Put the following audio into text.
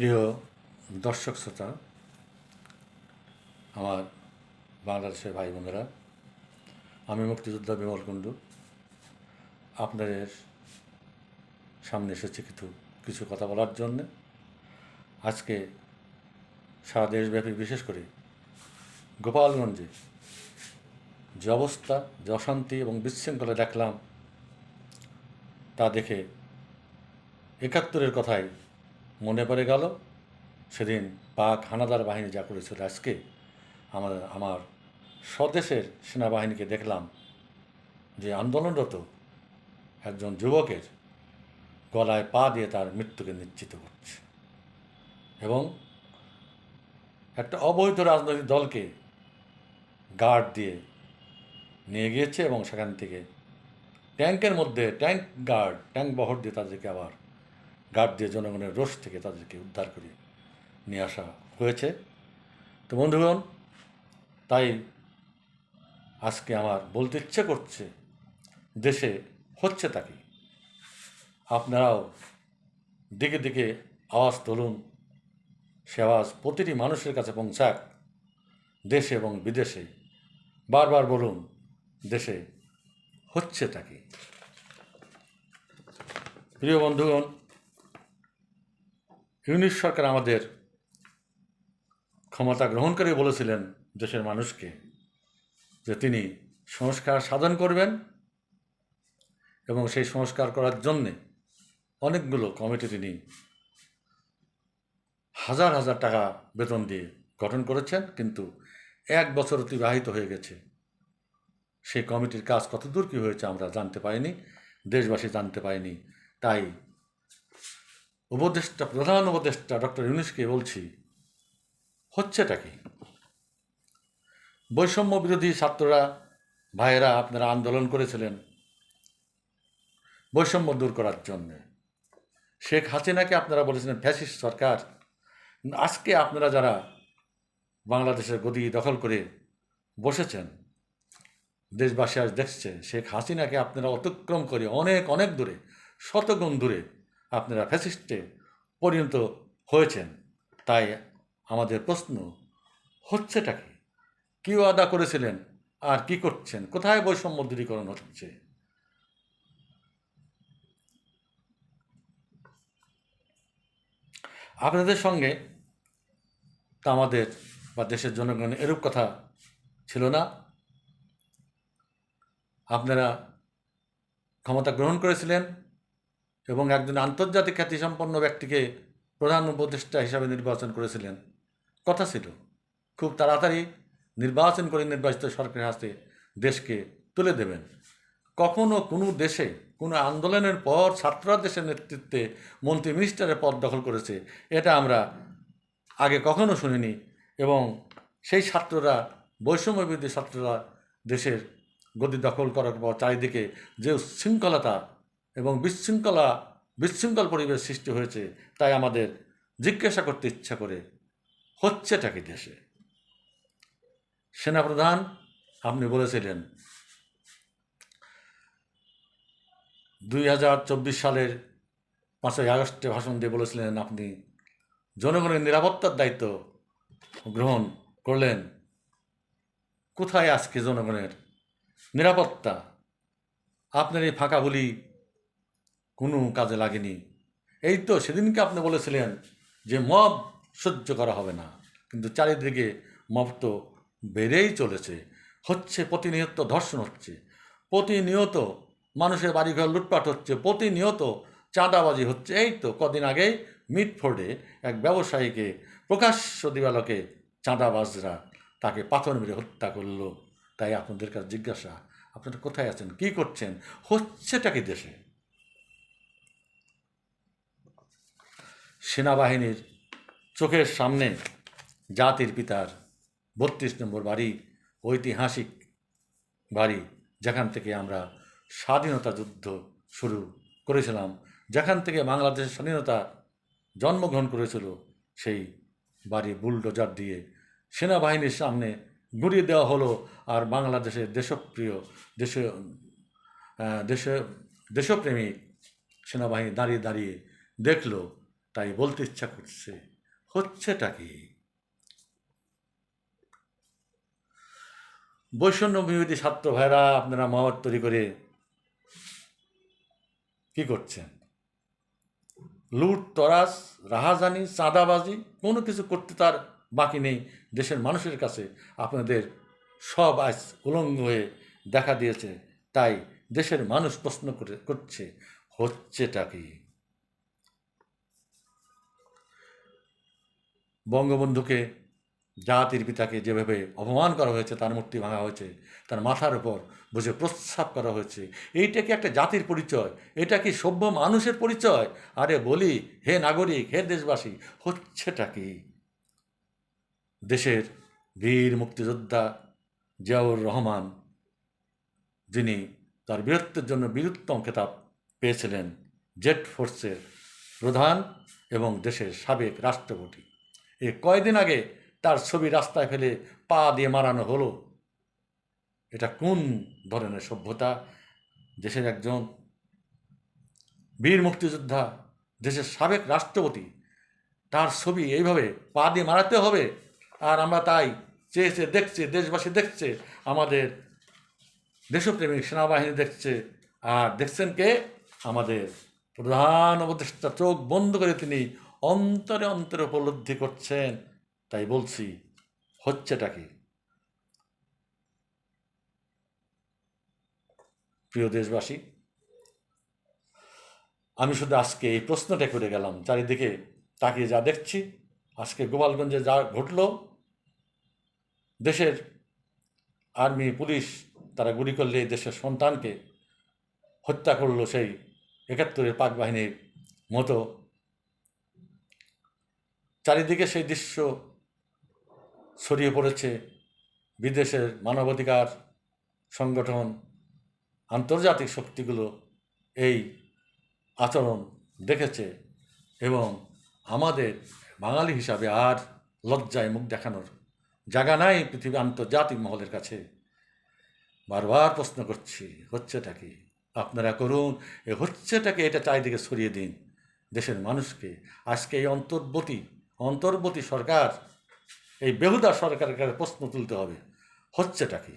প্রিয় দর্শক শ্রোতা, আমার বাংলাদেশের ভাই বোনেরা, আমি মুক্তিযোদ্ধা বিমল কুণ্ডু। আপনাদের সামনে এসেছি কিছু কিছু কথা বলার জন্যে। আজকে সারা দেশব্যাপী বিশেষ করে গোপালগঞ্জে যে অবস্থা, যে অশান্তি এবং বিশৃঙ্খলা দেখলাম, তা দেখে একাত্তরের কথাই মনে পড়ে গেল, সেদিন পাক হানাদার বাহিনী যা করেছিল আজকে, আমার আমার স্বদেশের সেনাবাহিনীকে দেখলাম যে আন্দোলনরত একজন যুবকের গলায় পা দিয়ে তার মৃত্যুকে নিশ্চিত করছে। এবং একটা অবৈধ রাজনৈতিক দলকে গার্ড দিয়ে নিয়ে গিয়েছে এবং সেখান থেকে ট্যাঙ্কের মধ্যে ট্যাঙ্ক গার্ড ট্যাঙ্ক বহর দিয়ে তাদেরকে আবার গার্ড দিয়ে জনগণের রোষ থেকে তাদেরকে উদ্ধার করে নিয়ে আসা হয়েছে। তো বন্ধুগণ, তাই আজকে আমার বলতে ইচ্ছে করছে, দেশে হচ্ছে তাকে আপনারাও দিকে দিকে আওয়াজ তুলুন, সে আওয়াজ প্রতিটি মানুষের কাছে পৌঁছাক, দেশে এবং বিদেশে। বারবার বলুন, দেশে হচ্ছে তাকে প্রিয় বন্ধুগণ ইউনিট সরকার আমাদের ক্ষমতা গ্রহণ করে বলেছিলেন দেশের মানুষকে যে তিনি সংস্কার সাধন করবেন এবং সেই সংস্কার করার জন্যে অনেকগুলো কমিটি তিনি হাজার হাজার টাকা বেতন দিয়ে গঠন করেছেন, কিন্তু এক বছর অতিবাহিত হয়ে গেছে। সেই কমিটির কাজ কতদূর কী হয়েছে আমরা জানতে পাইনি দেশবাসী জানতে পাইনি তাই উপদেষ্টা, প্রধান উপদেষ্টা ডক্টর ইউনুসকে বলছি, হচ্ছেটা কি? বৈষম্য বিরোধী ছাত্ররা, ভাইয়েরা, আপনারা আন্দোলন করেছিলেন বৈষম্য দূর করার জন্য। শেখ হাসিনাকে আপনারা বলেছিলেন ফ্যাসিস্ট সরকার। আজকে আপনারা যারা বাংলাদেশের গদি দখল করে বসেছেন, দেশবাসী আজ দেখছে, শেখ হাসিনাকে আপনারা অতিক্রম করে অনেক অনেক দূরে, শতগুণ দূরে আপনারা ফ্যাসিস্টে পরিণত হয়েছেন। তাই আমাদের প্রশ্ন হচ্ছেটা কি? কী আদা করেছিলেন? আর কি করছেন? কোথায় বৈষম্য দূরীকরণ হচ্ছে? আপনাদের সঙ্গে তা আমাদের বা দেশের জনগণের এরূপ কথা ছিল না। আপনারা ক্ষমতা গ্রহণ করেছিলেন। এবং একজন আন্তর্জাতিক খ্যাতিসম্পন্ন ব্যক্তিকে প্রধান উপদেষ্টা হিসাবে নির্বাচন করেছিলেন। কথা ছিল, খুব তাড়াতাড়ি নির্বাচন করে নির্বাচিত সরকারের হাতে দেশকে তুলে দেবেন। কখনো কোনো দেশে, কোনো আন্দোলনের পর ছাত্ররা দেশের নেতৃত্বে মন্ত্রী মিনিস্টারের পদ দখল করেছে, এটা আমরা আগে কখনো শুনিনি এবং সেই ছাত্ররা বৈষম্য বিরোধী ছাত্ররা দেশের গদি দখল করার পর চারিদিকে যে উচ্ছৃঙ্খলতা এবং বিশৃঙ্খলা, বিশৃঙ্খল পরিবেশ সৃষ্টি হয়েছে, তাই আমাদের জিজ্ঞাসা করতে ইচ্ছা করে হচ্ছেটা কি দেশে? সেনাপ্রধান, আপনি বলেছিলেন, দুই হাজার চব্বিশ সালের পাঁচই আগস্টে ভাষণ দিয়ে বলেছিলেন, আপনি জনগণের নিরাপত্তার দায়িত্ব গ্রহণ করলেন। কোথায় আজকে জনগণের নিরাপত্তা? আপনার এই ফাঁকা বলি কোনো কাজে লাগেনি। এই তো সেদিনকে আপনি বলেছিলেন যে মব সহ্য করা হবে না, কিন্তু চারিদিকে মব তো বেড়েই চলেছে, হচ্ছে প্রতিনিয়ত ধর্ষণ হচ্ছে, প্রতিনিয়ত মানুষের বাড়িঘর লুটপাট হচ্ছে, প্রতিনিয়ত চাঁদাবাজি হচ্ছে। এই তো কদিন আগেই মিটফোর্ডে এক ব্যবসায়ীকে, প্রকাশ্য দিবালকে চাঁদাবাজরা তাকে পাথর মেরে হত্যা করল। তাই আপনাদের কাছে জিজ্ঞাসা, আপনারা কোথায় আছেন? কি করছেন? হচ্ছেটা কি দেশে? সেনাবাহিনীর চোখের সামনে জাতির পিতার বত্রিশ নম্বর বাড়ি, ঐতিহাসিক বাড়ি, যেখান থেকে আমরা স্বাধীনতা যুদ্ধ শুরু করেছিলাম, যেখান থেকে বাংলাদেশের স্বাধীনতা জন্মগ্রহণ করেছিল, সেই বাড়ি বুলডোজার দিয়ে সেনাবাহিনীর সামনে গুড়িয়ে দেওয়া হলো আর বাংলাদেশের দেশপ্রিয়, দেশ দেশ, দেশপ্রেমিক সেনাবাহিনী দাঁড়িয়ে দাঁড়িয়ে দেখল তাই বলতে ইচ্ছা করছে। হচ্ছেটা কি? বৈষম্য বিরোধী ছাত্র ভাইরা আপনারা মহৎ তৈরি করে কি করছেন? লুট, তরাস, রাহাজানি, চাঁদাবাজি, কোনো কিছু করতে তার বাকি নেই। দেশের মানুষের কাছে আপনাদের সব আজ উলঙ্গ হয়ে দেখা দিয়েছে। তাই দেশের মানুষ প্রশ্ন করে, করছে, হচ্ছেটা কি? বঙ্গবন্ধুকে জাতির পিতাকে যেভাবে অপমান করা হয়েছে, তার মূর্তি ভাঙা হয়েছে, তার মাথার উপর বসে প্রস্রাব করা হয়েছে, এইটা কি একটা জাতির পরিচয়? এটা কি সভ্য মানুষের পরিচয়? আরে বলি, হে নাগরিক, হে দেশবাসী, হচ্ছেটা কি? দেশের বীর মুক্তিযোদ্ধা জিয়াউর রহমান, যিনি তার বীরত্বের জন্য বীরুত্তম খেতাব পেয়েছিলেন জেট ফোর্সের প্রধান এবং দেশের সাবেক রাষ্ট্রপতি। এ কয়দিন আগে তার ছবি রাস্তায় ফেলে পা দিয়ে মারানো হলো। এটা কোন ধরনের সভ্যতা? দেশের একজন বীর মুক্তিযোদ্ধা, দেশের সাবেক রাষ্ট্রপতি, তার ছবি এইভাবে পা দিয়ে মারাতে হবে আর আমরা তাই চেয়েছে, দেখছে, দেশবাসী দেখছে, আমাদের দেশপ্রেমিক সেনাবাহিনী দেখছে। আর দেখছেন কে? আমাদের প্রধান উপদেষ্টা চোখ বন্ধ করে তিনি অন্তরে অন্তরে উপলব্ধি করছেন, তাই বলছি, হচ্ছেটা কি? প্রিয় দেশবাসী, আমি শুধু আজকে এই প্রশ্নটা করে গেলাম, চারিদিকে তাকিয়ে যা দেখছি, আজকে গোপালগঞ্জে যা ঘটল, দেশের আর্মি, পুলিশ, তারা গুলি করলে দেশের সন্তানকে হত্যা করল সেই একাত্তরের পাক বাহিনীর মতো চারিদিকে সেই দৃশ্য ছড়িয়ে পড়েছে। বিদেশের মানবাধিকার সংগঠন, আন্তর্জাতিক শক্তিগুলো এই আচরণ দেখেছে এবং আমাদের বাঙালি হিসাবে আর লজ্জায় মুখ দেখানোর জায়গা নাই পৃথিবী আন্তর্জাতিক মহলের কাছে। বারবার প্রশ্ন করছি, হচ্ছেটা কি? আপনারা করুন, এ হচ্ছেটাকে এটা চারিদিকে ছড়িয়ে দিন। দেশের মানুষকে আজকে এই অন্তর্বর্তী অন্তর্বর্তী সরকার এই বেহুদা সরকারের কাছে প্রশ্ন তুলতে হবে হচ্ছেটা কি?